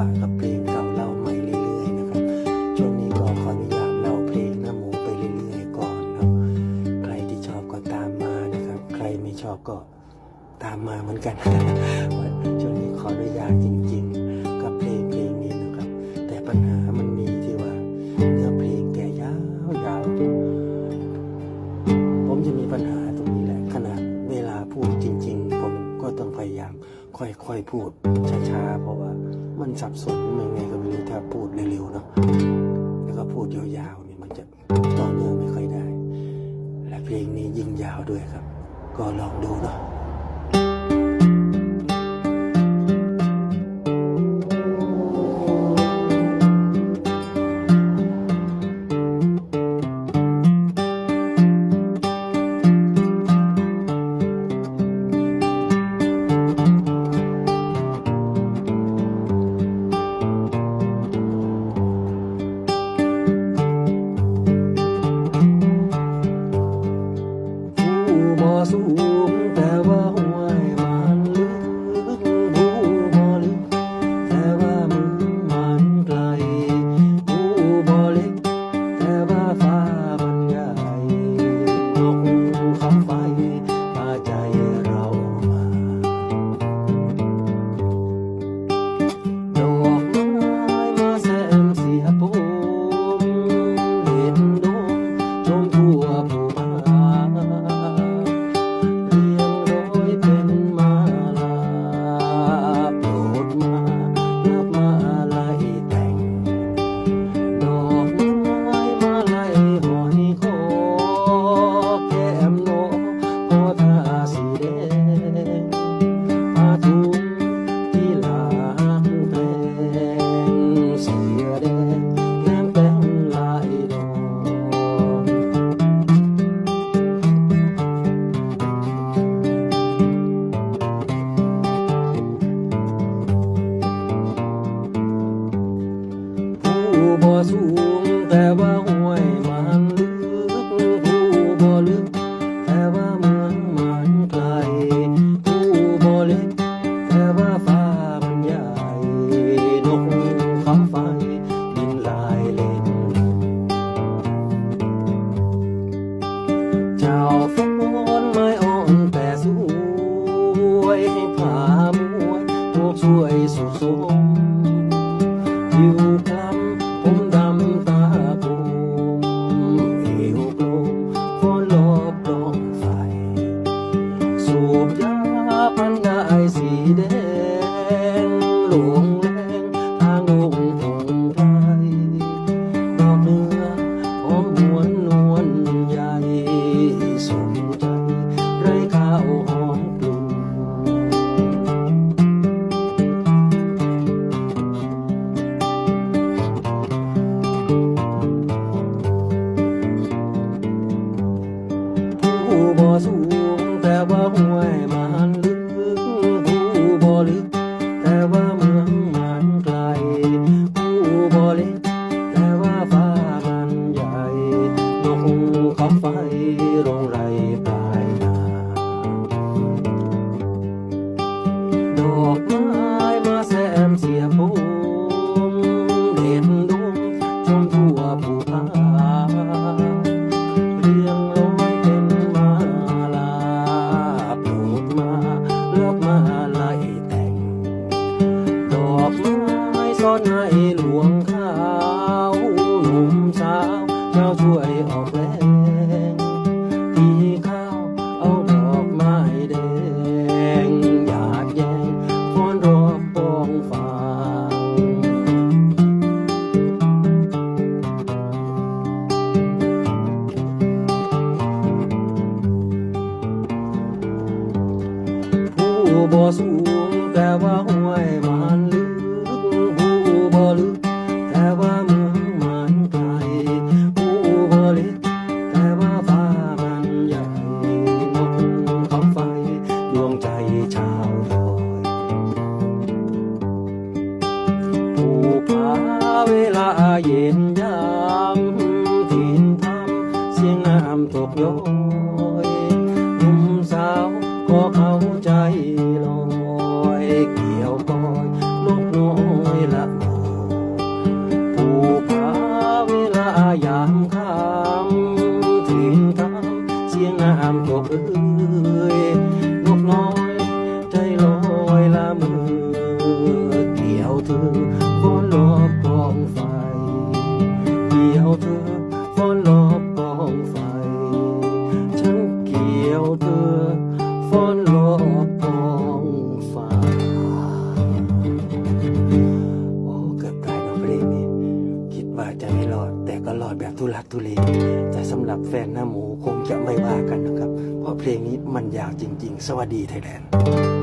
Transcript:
ปะกับเพลงเก่าเล่าใหม่เรื่อยๆนะครับ ช่วงนี้ก็ขออนุญาตเล่าเพลงหน้ำหมูไปเรื่อยๆก่อนเนาะใครที่ชอบก็ตามมานะครับ ใครไม่ชอบก็ตามมาเหมือนกันช่วงนี้ขออนุญาตจริง ๆ กับเพลงเพลงนี้นะครับ แต่ปัญหามันมีที่ว่าเนื้อเพลงแกยาวยาวผมจะมีปัญหาตรงนี้แหละขนาดเวลาพูดจริง ๆ ผมก็ต้องพยายามค่อยๆพูด มันสับสนยังไงก็ไม่รู้ถ้าพูดเร็วๆเนาะแล้วก็พูดยาวๆนี่มันจะต่อเนื่องไม่ค่อยได้ และเพลงนี้ยิ่งยาวด้วยครับ ก็ลองดูเนาะ ให้พามวยพวกช่วยสุขสม ขับไฟโรงไรปลายนาดอกไม้มาแซมเสียผมเด่นดงชมทั่วภูผาเรียงร้อยเป็นมาลาโปรดมาเลือกมาไล่แต่ง ดอกไม้ซ่อน บ่สูงแต่ว่าห้วยมันลึกผู้บ่ลึกแต่ว่าเมืองมันไกลผู้บ่ล็กแต่ว่าฟ้ามันใหญ่นกขับไฟดวงใจชาวดอยผู้พาเวลาเย็นยามถิ่นทำเสียงน้ำตกย้อยหนุ่มสาวก็เข้าใจ เอ้ยนกน้อยใจลอยละมือเกี่ยวเธอฟ้อนรอบกองไฟเกี่ยวเธอฟ้อนรอบกองไฟ ฉันเกี่ยวเธอฟ้อนรอบกองไฟโอ้เกือบตายน้องเพลงนี้คิดว่าจะไม่รอดแต่ก็รอดแบบทุลักทุเลแต่สำหรับแฟนหน้าหมูคงจะไม่ว่ากันนะครับ เพราะเพลงนี้มันยาวจริง ๆ สวัสดีไทยแลนด์